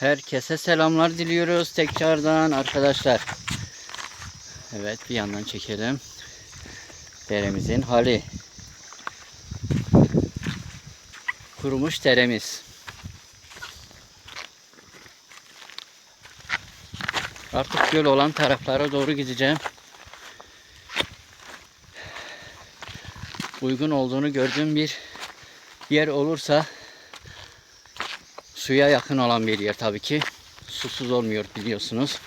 Herkese selamlar diliyoruz tekrardan arkadaşlar. Evet bir yandan çekelim. Deremizin hali. Kurumuş deremiz. Artık göl olan taraflara doğru gideceğim. Uygun olduğunu gördüğüm bir yer olursa suya yakın olan bir yer tabii ki. Susuz olmuyor biliyorsunuz.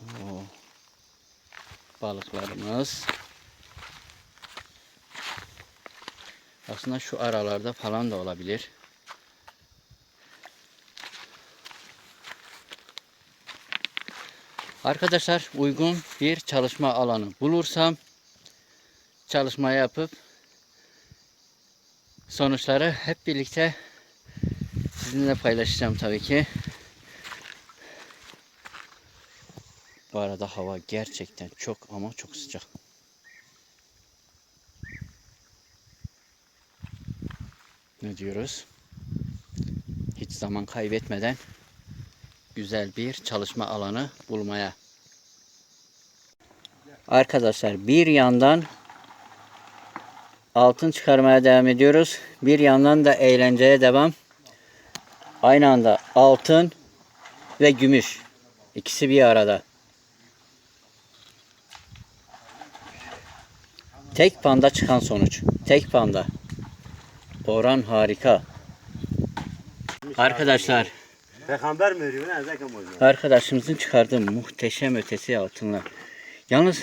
Oo. Balıklarımız. Aslında şu aralarda falan da olabilir. Arkadaşlar uygun bir çalışma alanı bulursam çalışma yapıp sonuçları hep birlikte sizinle paylaşacağım tabii ki. Bu arada hava gerçekten çok ama çok sıcak. Ne diyoruz? Hiç zaman kaybetmeden güzel bir çalışma alanı bulmaya. Arkadaşlar bir yandan altın çıkarmaya devam ediyoruz. Bir yandan da eğlenceye devam. Aynı anda altın ve gümüş. İkisi bir arada. Tek panda çıkan sonuç. Tek panda. Oran harika. Arkadaşlar Peygamber mi oluyor? arkadaşımızın çıkardığı muhteşem ötesi altınlar. Yalnız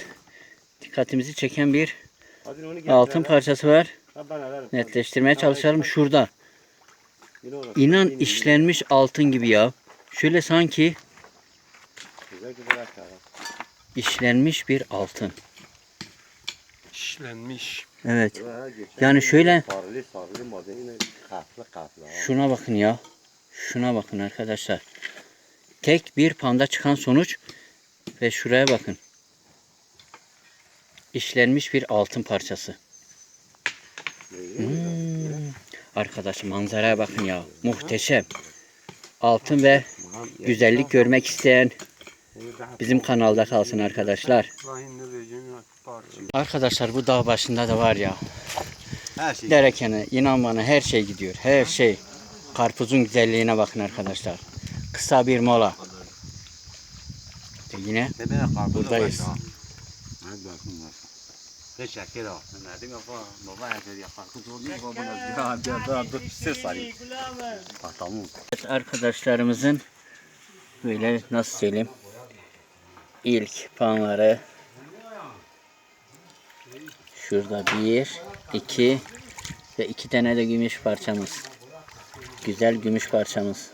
dikkatimizi çeken bir. Altın parçası var. Ha, ben alırım. Netleştirmeye çalışalım şurada. İnan işlenmiş altın gibi ya. Şöyle sanki işlenmiş bir altın. İşlenmiş. Evet. Yani şöyle-. Şuna bakın ya. Şuna bakın arkadaşlar. Tek bir panda çıkan sonuç ve şuraya bakın. İşlenmiş bir altın parçası. Hmm. Arkadaş manzaraya bakın ya. Muhteşem. Altın ve güzellik görmek isteyen bizim kanalda kalsın arkadaşlar. Arkadaşlar bu dağ başında da var ya. Şey. Derekene, inan bana her şey gidiyor. Her şey. Karpuzun güzelliğine bakın arkadaşlar. Kısa bir mola. Ve yine Buradayız. Ses tamam. arkadaşlarımızın böyle nasıl söyleyeyim ilk puanları şurada bir, iki ve iki tane de gümüş parçamız. Güzel gümüş parçamız.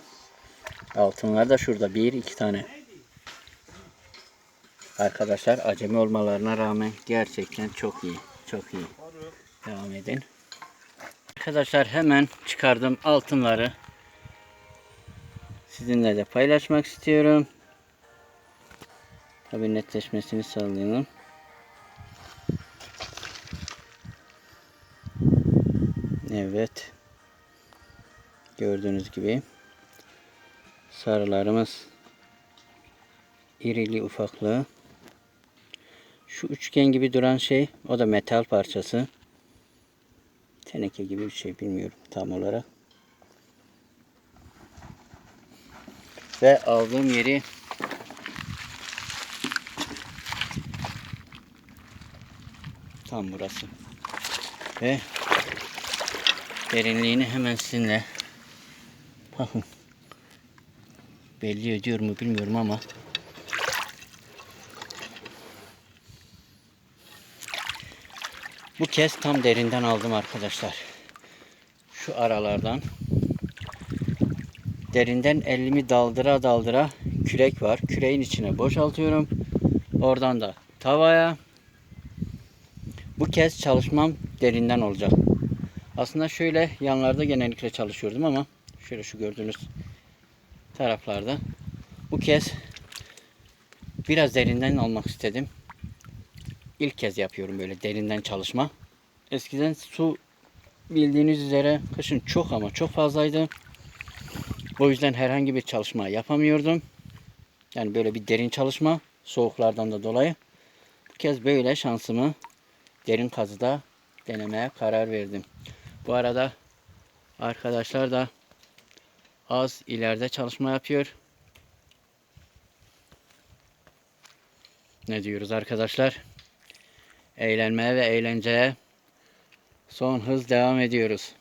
Altınlar da şurada bir, iki tane. Arkadaşlar acemi olmalarına rağmen gerçekten çok iyi. Çok iyi. Devam edin. Arkadaşlar hemen çıkardım altınları sizinle de paylaşmak istiyorum. Tabii netleşmesini sağlayalım. Evet. Gördüğünüz gibi sarılarımız irili ufaklı. Şu üçgen gibi duran şey o da metal parçası. Teneke gibi bir şey bilmiyorum tam olarak. Ve aldığım yeri tam burası. Ve derinliğini hemen sizinle bakın belli ediyor mu bilmiyorum ama bu kez tam derinden aldım arkadaşlar. Şu aralardan derinden elimi daldıra daldıra kürek var. Küreğin içine boşaltıyorum. Oradan da tavaya. Bu kez çalışmam derinden olacak. Aslında şöyle yanlarda genellikle çalışıyordum ama şöyle şu gördüğünüz taraflarda. Bu kez biraz derinden almak istedim. İlk kez yapıyorum böyle derinden çalışma. Eskiden su bildiğiniz üzere kışın çok ama çok fazlaydı. O yüzden herhangi bir çalışma yapamıyordum. Yani böyle bir derin çalışma soğuklardan da dolayı. Bu kez böyle şansımı derin kazıda denemeye karar verdim. Bu arada arkadaşlar da az ileride çalışma yapıyor. Ne diyoruz arkadaşlar? Eğlenmeye ve eğlenceye son hız devam ediyoruz.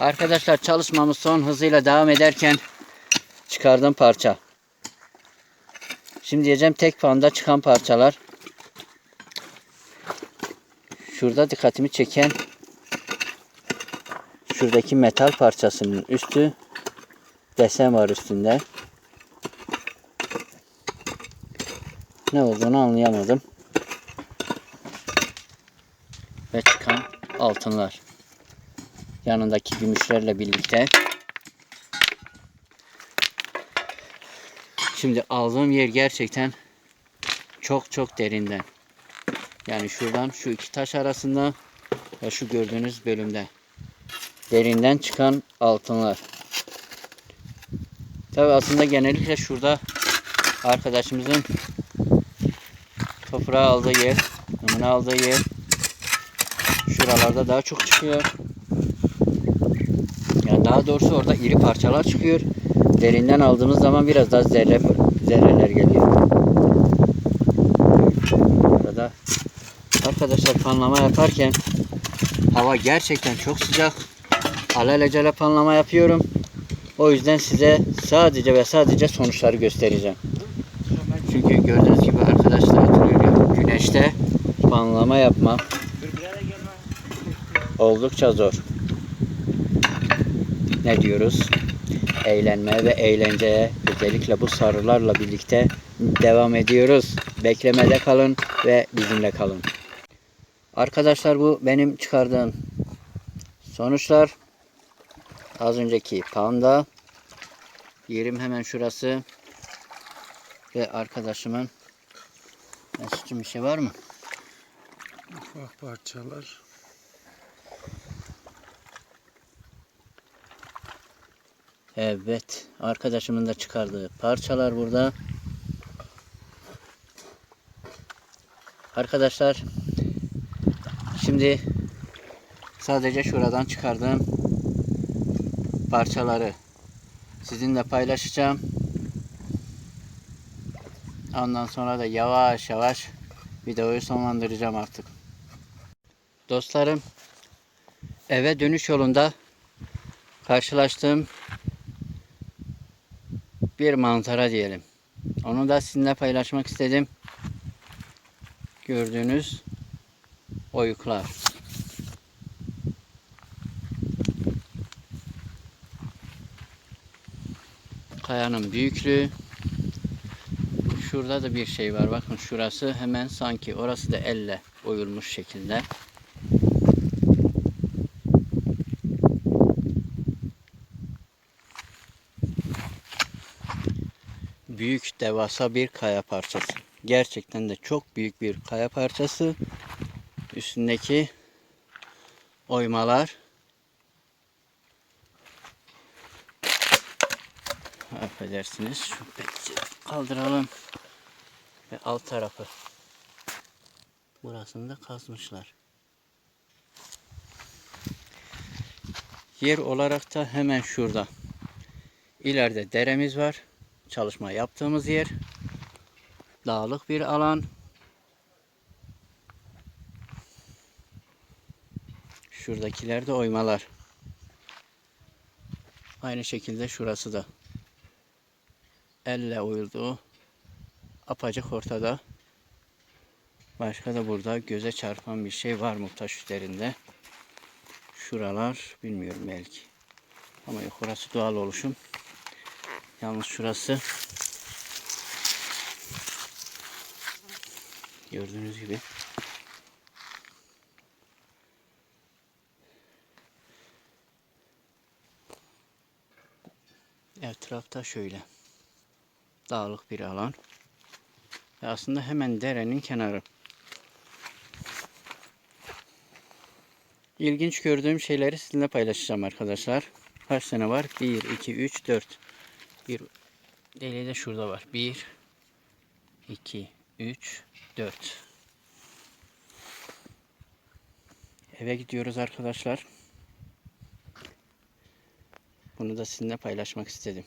Arkadaşlar çalışmamız son hızıyla devam ederken çıkardığım parça. Şimdi diyeceğim tek panda çıkan parçalar. Şurada dikkatimi çeken şuradaki metal parçasının üstü desen var üstünde. Ne olduğunu anlayamadım. Ve çıkan altınlar. Yanındaki gümüşlerle birlikte. Şimdi aldığım yer gerçekten çok çok derinden. Yani şuradan şu iki taş arasında ve şu gördüğünüz bölümde. Derinden çıkan altınlar. Tabi aslında genellikle şurada arkadaşımızın toprağı aldığı yer, numune aldığı yer şuralarda daha çok çıkıyor. Yani daha doğrusu orada iri parçalar çıkıyor. Derinden aldığımız zaman biraz daha zerre, zerreler geliyor. Burada arkadaşlar panlama yaparken hava gerçekten çok sıcak. Alelacele panlama yapıyorum. O yüzden size sadece ve sadece sonuçları göstereceğim. Çünkü gördüğünüz gibi arkadaşlar. Güneşte panlama yapmak oldukça zor. Ne diyoruz? Eğlenmeye ve eğlenceye özellikle bu sarılarla birlikte devam ediyoruz. Beklemede kalın ve bizimle kalın. Arkadaşlar bu benim çıkardığım sonuçlar. Az önceki panda. Yerim hemen şurası. Ve arkadaşımın Mesut'cum bir şey var mı? Ufak parçalar. Evet. Arkadaşımın da çıkardığı parçalar burada. Arkadaşlar şimdi sadece şuradan çıkardığım parçaları sizinle paylaşacağım. Ondan sonra da yavaş yavaş videoyu sonlandıracağım artık. Dostlarım eve dönüş yolunda karşılaştığım bir manzara diyelim. Onu da sizinle paylaşmak istedim. Gördüğünüz oyuklar. Kayanın büyüklüğü. Şurada da bir şey var. Bakın şurası hemen sanki orası da elle oyulmuş şekilde. büyük devasa bir kaya parçası. Gerçekten de çok büyük bir kaya parçası. Üstündeki oymalar affedersiniz şu kaldıralım ve alt tarafı burasını da kazmışlar. Yer olarak da hemen şurada. İleride deremiz var çalışma yaptığımız yer. Dağlık bir alan. Şuradakiler de oymalar. Aynı şekilde şurası da. Elle oyulduğu apacık ortada. Başka da burada göze çarpan bir şey var mı taş üzerinde? Şuralar bilmiyorum belki. Ama yok orası doğal oluşum. Yalnız şurası gördüğünüz gibi etrafta şöyle dağlık bir alan ve aslında hemen derenin kenarı İlginç gördüğüm şeyleri sizinle paylaşacağım arkadaşlar. Kaç tane var? 1, 2, 3, 4. Bir deliği de şurada var. 1, 2, 3, 4. Eve gidiyoruz arkadaşlar. Bunu da sizinle paylaşmak istedim.